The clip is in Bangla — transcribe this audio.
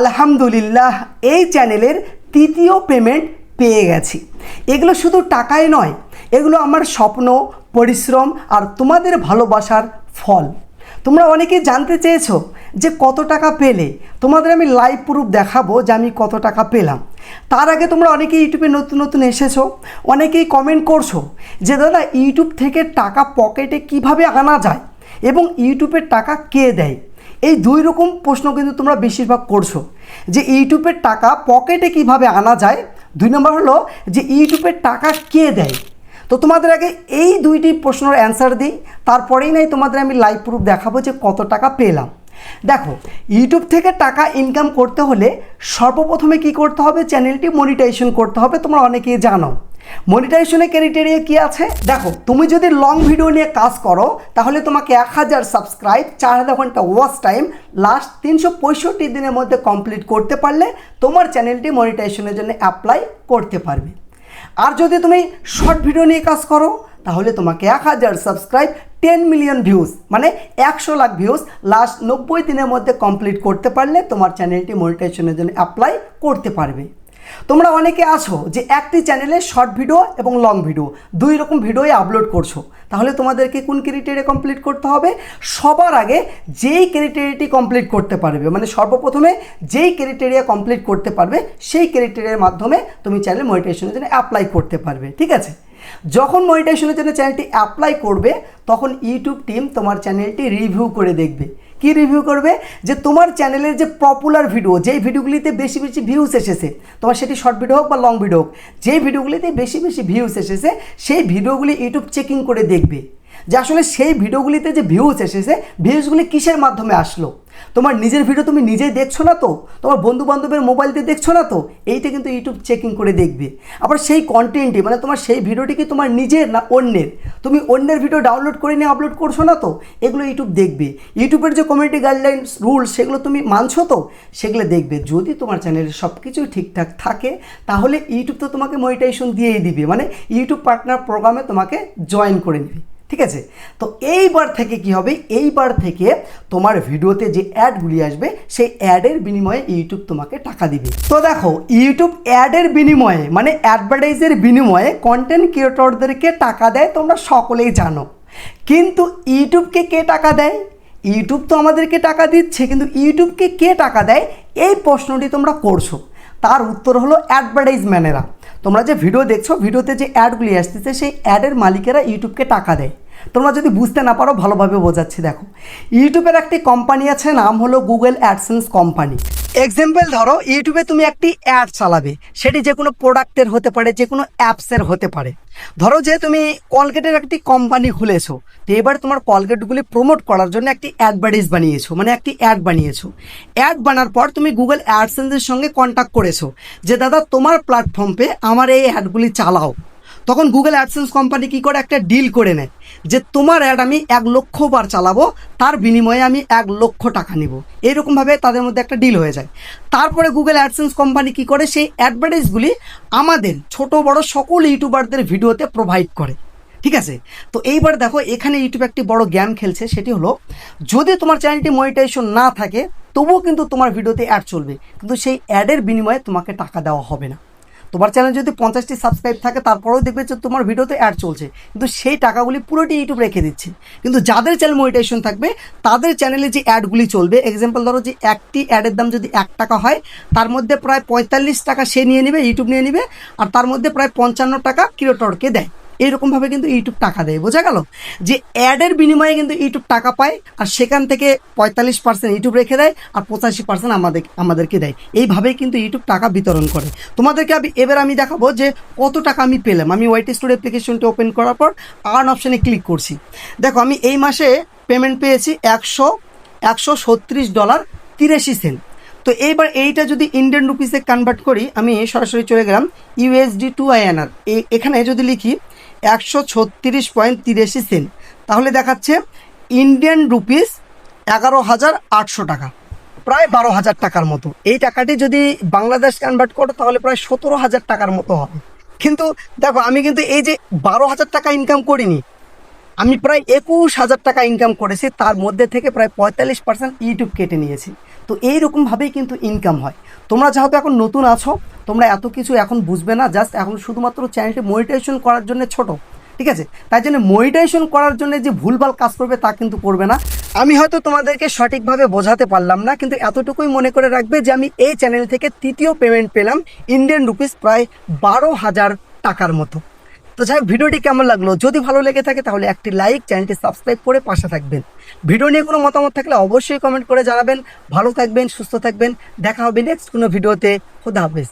আলহামদুলিল্লাহ, এই চ্যানেলের তৃতীয় পেমেন্ট পেয়ে গেছি। এগুলো শুধু টাকায় নয়, এগুলো আমার স্বপ্ন, পরিশ্রম আর তোমাদের ভালোবাসার ফল। তোমরা অনেকেই জানতে চেয়েছো যে কত টাকা পেলে। তোমাদের আমি লাইভ প্রুফ দেখাবো যে আমি কত টাকা পেলাম। তার আগে তোমরা অনেকেই ইউটিউবে নতুন নতুন এসেছ, অনেকেই কমেন্ট করছ যে, দাদা, ইউটিউব থেকে টাকা পকেটে কীভাবে আনা যায় এবং ইউটিউবের টাকা কে দেয়? এই দুই রকম প্রশ্ন কিন্তু তোমরা বেশিরভাগ করছ। যে ইউটিউবের টাকা পকেটে কীভাবে আনা যায়, দুই নম্বর হলো যে ইউটিউবের টাকা কে দেয়। তো তোমাদের আগে এই দুইটি প্রশ্নের অ্যান্সার দিই, তারপরেই নাই তোমাদের আমি লাইভ প্রুফ দেখাবো যে কত টাকা পেলাম। দেখো, ইউটিউব থেকে টাকা ইনকাম করতে হলে সর্বপ্রথমে কি করতে হবে? চ্যানেলটি মনিটাইজেশন করতে হবে, তোমরা অনেকেই জানো। মনিটাইজেশনের ক্রাইটেরিয়া কি আছে? দেখো, তুমি যদি লং ভিডিও নিয়ে কাজ করো, তাহলে তোমাকে এক হাজার সাবস্ক্রাইব চার হাজার ঘণ্টা ওয়াচ টাইম লাস্ট তিনশো পঁয়ষট্টি দিনের মধ্যে কমপ্লিট করতে পারলে তোমার চ্যানেলটি মনিটাইজেশনের জন্য অ্যাপ্লাই করতে পারবে। আর যদি তুমি শর্ট ভিডিও নিয়ে কাজ করো, তাহলে তোমাকে এক হাজার সাবস্ক্রাইব টেন মিলিয়ন ভিউজ মানে একশো লাখ ভিউজ লাস্ট নব্বই দিনের মধ্যে কমপ্লিট করতে পারলে তোমার চ্যানেলটি মনিটাইজেশনের জন্য অ্যাপ্লাই করতে পারবে। তোমরা অনেকে আছো যে একটি চ্যানেলে শর্ট ভিডিও এবং লং ভিডিও দুই রকম ভিডিওই আপলোড করছ। তাহলে তোমাদেরকে কোন ক্রিটেরিয়া কমপ্লিট করতে হবে? সবার আগে যেই ক্রিটেরিয়াটি কমপ্লিট করতে পারবে মানে সর্বপ্রথমে যেই ক্রিটেরিয়া কমপ্লিট করতে পারবে, সেই ক্রিটেরিয়ার মাধ্যমে তুমি চ্যানেল মনিটাইজেশনের জন্য অ্যাপ্লাই করতে পারবে, ঠিক আছে? যখন মনিটাইজেশনের জন্য চ্যানেলটি অ্যাপ্লাই করবে, তখন ইউটিউব টিম তোমার চ্যানেলটি রিভিউ করে দেখবে। কি রিভিউ করবে? যে তোমার চ্যানেলের যে পপুলার ভিডিও যেই ভিডিওগুলিতে বেশি বেশি ভিউস এসেছে, তোমার সেটি শর্ট ভিডিও হোক বা লং ভিডিও হোক, যেই ভিডিওগুলিতে বেশি বেশি ভিউস এসেছে, সেই ভিডিওগুলি ইউটিউব চেকিং করে দেখবে। যে আসলে সেই ভিডিওগুলিতে যে ভিউজ এসেছে ভিউজগুলি কিসের মাধ্যমে আসলো? তোমার নিজের ভিডিও তুমি নিজেই দেখছ না তো? তোমার বন্ধু বান্ধবের মোবাইল দিয়ে দেখছ না তো? এইটা কিন্তু ইউটিউব চেকিং করে দেখবে। আবার সেই কন্টেন্টটি মানে তোমার সেই ভিডিওটি কি তোমার নিজের না অন্যের? তুমি অন্যের ভিডিও ডাউনলোড করে নিয়ে আপলোড করছ না তো? এগুলো ইউটিউব দেখবে। ইউটিউবের যে কমিউনিটি গাইডলাইন্স রুলস সেগুলো তুমি মানছো তো? সেগুলো দেখবে। যদি তোমার চ্যানেলে সব কিছুই ঠিকঠাক থাকে, তাহলে ইউটিউব তো তোমাকে মনিটাইজেশন দিয়েই দিবে। মানে ইউটিউব পার্টনার প্রোগ্রামে তোমাকে জয়েন করে নেবে। ঠিক আছে? তো এইবার থেকে কি হবে? এইবার থেকে তোমার ভিডিওতে যে অ্যাডগুলি আসবে, সেই অ্যাডের বিনিময়ে ইউটিউব তোমাকে টাকা দিবে। তো দেখো ইউটিউব অ্যাডের বিনিময়ে মানে অ্যাডভার্টাইজের বিনিময়ে কন্টেন্ট ক্রিয়েটরদেরকে টাকা দেয় তোমরা সকলেই জানো। কিন্তু ইউটিউবকে কে টাকা দেয়? ইউটিউব তো আমাদেরকে টাকা দিচ্ছে, কিন্তু ইউটিউবকে কে টাকা দেয়? এই প্রশ্নটি তোমরা করছ। তার উত্তর হলো অ্যাডভার্টাইজম্যানেরা তোমরা যে ভিডিও দেখছ ভিডিওতে যে অ্যাডগুলি আসতেছে, সেই অ্যাডের মালিকেরা ইউটিউবকে টাকা দেয়। তোমরা যদি বুঝতে না পারো, ভালোভাবে বোঝাচ্ছি, দেখো। ইউটিউবের একটি কোম্পানি আছে, নাম হলো গুগল অ্যাডসেন্স কোম্পানি এক্সাম্পল ধরো ইউটিউবে তুমি একটি অ্যাড চালাবে। সেটি যে কোনো প্রোডাক্টের হতে পারে, যে কোনো অ্যাপসের হতে পারে। ধরো যে তুমি কলগেটের একটি কোম্পানি খুলেছো, তো এবার তোমার কলগেটগুলি প্রমোট করার জন্য একটি অ্যাডভার্টাইজ বানিয়েছো মানে একটি অ্যাড বানিয়েছো। অ্যাড বানার পর তুমি গুগল অ্যাডসেন্সের সঙ্গে কন্ট্যাক্ট করেছ, যে, দাদা, তোমার প্ল্যাটফর্মে আমার এই অ্যাডগুলি চালাও। তখন গুগল অ্যাডসেন্স কোম্পানি কি করে? একটা ডিল করে নেয় যে তোমার অ্যাড আমি এক লক্ষ বার চালাবো, তার বিনিময়ে আমি এক লক্ষ টাকা নিব। এইরকমভাবে তাদের মধ্যে একটা ডিল হয়ে যায়। তারপরে গুগল অ্যাডসেন্স কোম্পানি কি করে? সেই অ্যাডভার্টাইজগুলি আমাদের ছোট, বড় সকল ইউটিউবারদের ভিডিওতে প্রোভাইড করে। ঠিক আছে? তো এইবার দেখো, এখানে ইউটিউব একটি বড় গেম খেলছে, সেটি হলো, যদি তোমার চ্যানেলটি মনিটাইজেশন না থাকে, তবুও কিন্তু তোমার ভিডিওতে অ্যাড চলবে। কিন্তু সেই অ্যাডের বিনিময়ে তোমাকে টাকা দেওয়া হবে না। তোমার চ্যানেল যদি পঞ্চাশটি সাবস্ক্রাইব থাকে, তারপরেও দেখবে যে তোমার ভিডিওতে অ্যাড চলছে। কিন্তু সেই টাকাগুলি পুরোটি ইউটিউব রেখে দিচ্ছে। কিন্তু যাদের চ্যানেল মনিটাইজেশন থাকবে, তাদের চ্যানেলে যে অ্যাডগুলি চলবে এক্সাম্পল ধরো যে একটি অ্যাডের দাম যদি এক টাকা হয়, তার মধ্যে প্রায় পঁয়তাল্লিশ টাকা সে নিয়ে নেবে ইউটিউব নিয়ে নেবে, আর তার মধ্যে প্রায় পঞ্চান্ন টাকা ক্রিয়েটরকে দেয়। এইরকমভাবে কিন্তু ইউটিউব টাকা দেয়। বোঝা গেল? যে অ্যাডের বিনিময়ে কিন্তু ইউটিউব টাকা পায় আর সেখান থেকে পঁয়তাল্লিশ পার্সেন্ট ইউটিউব রেখে দেয় আর পঁচাশি পার্সেন্ট আমাদের, আমাদেরকে দেয়। এইভাবেই কিন্তু ইউটিউব টাকা বিতরণ করে। তোমাদেরকে আমি, এবার আমি দেখাবো যে কত টাকা আমি পেলাম। আমি ওয়াইট স্টোর অ্যাপ্লিকেশনটি ওপেন করার পর আর্ন অপশানে ক্লিক করছি। দেখো, আমি এই মাসে পেমেন্ট পেয়েছি একশো একশো ছত্রিশ ডলার তিরাশি সেন্ট তো এইবার এইটা যদি ইন্ডিয়ান রুপিসে কনভার্ট করি, আমি সরাসরি চলে গেলাম ইউএসডি টু আইএনআর এখানে যদি লিখি একশো ছত্রিশ পয়েন্ট তিরাশি সেন্ট। তাহলে দেখাচ্ছে ইন্ডিয়ান রুপিস এগারো হাজার আটশো টাকা, প্রায় বারো হাজার টাকার মতো। এই টাকাটি যদি বাংলাদেশ কনভার্ট করো, তাহলে প্রায় সতেরো হাজার টাকার মতো হবে। কিন্তু দেখো, আমি কিন্তু এই যে বারো হাজার টাকা ইনকাম করিনি, আমি প্রায় একুশ হাজার টাকা ইনকাম করেছি, তার মধ্যে থেকে প্রায় পঁয়তাল্লিশ পার্সেন্ট ইউটিউব কেটে নিয়েছি। তো এইরকমভাবেই কিন্তু ইনকাম হয়। তোমরা যেহেতু এখন নতুন আছো তোমরা এত কিছু এখন বুঝবে না জাস্ট এখন শুধুমাত্র চ্যানেলটি মনিটাইজেশন করার জন্য ছোট, ঠিক আছে? তাই জন্য মনিটাইজেশন করার জন্য যে ভুলভাল কাজ করবে তা কিন্তু করবে না। আমি হয়তো তোমাদেরকে সঠিকভাবে বোঝাতে পারলাম না, কিন্তু এতটুকুই মনে করে রাখবে যে আমি এই চ্যানেল থেকে তৃতীয় পেমেন্ট পেলাম ইন্ডিয়ান রুপিস প্রায় বারো হাজার টাকার মতো। তো যাই ভিডিওটি কেমন লাগল? যদি ভালো লেগে থাকে তাহলে একটি লাইক চ্যানেলটি সাবস্ক্রাইব করে পাশে থাকবেন। ভিডিও নিয়ে কোনো মতামত থাকলে অবশ্যই কমেন্ট করে জানাবেন। ভালো থাকবেন, সুস্থ থাকবেন। দেখা হবে নেক্সট কোনো ভিডিওতে। খুদা হাফেজ।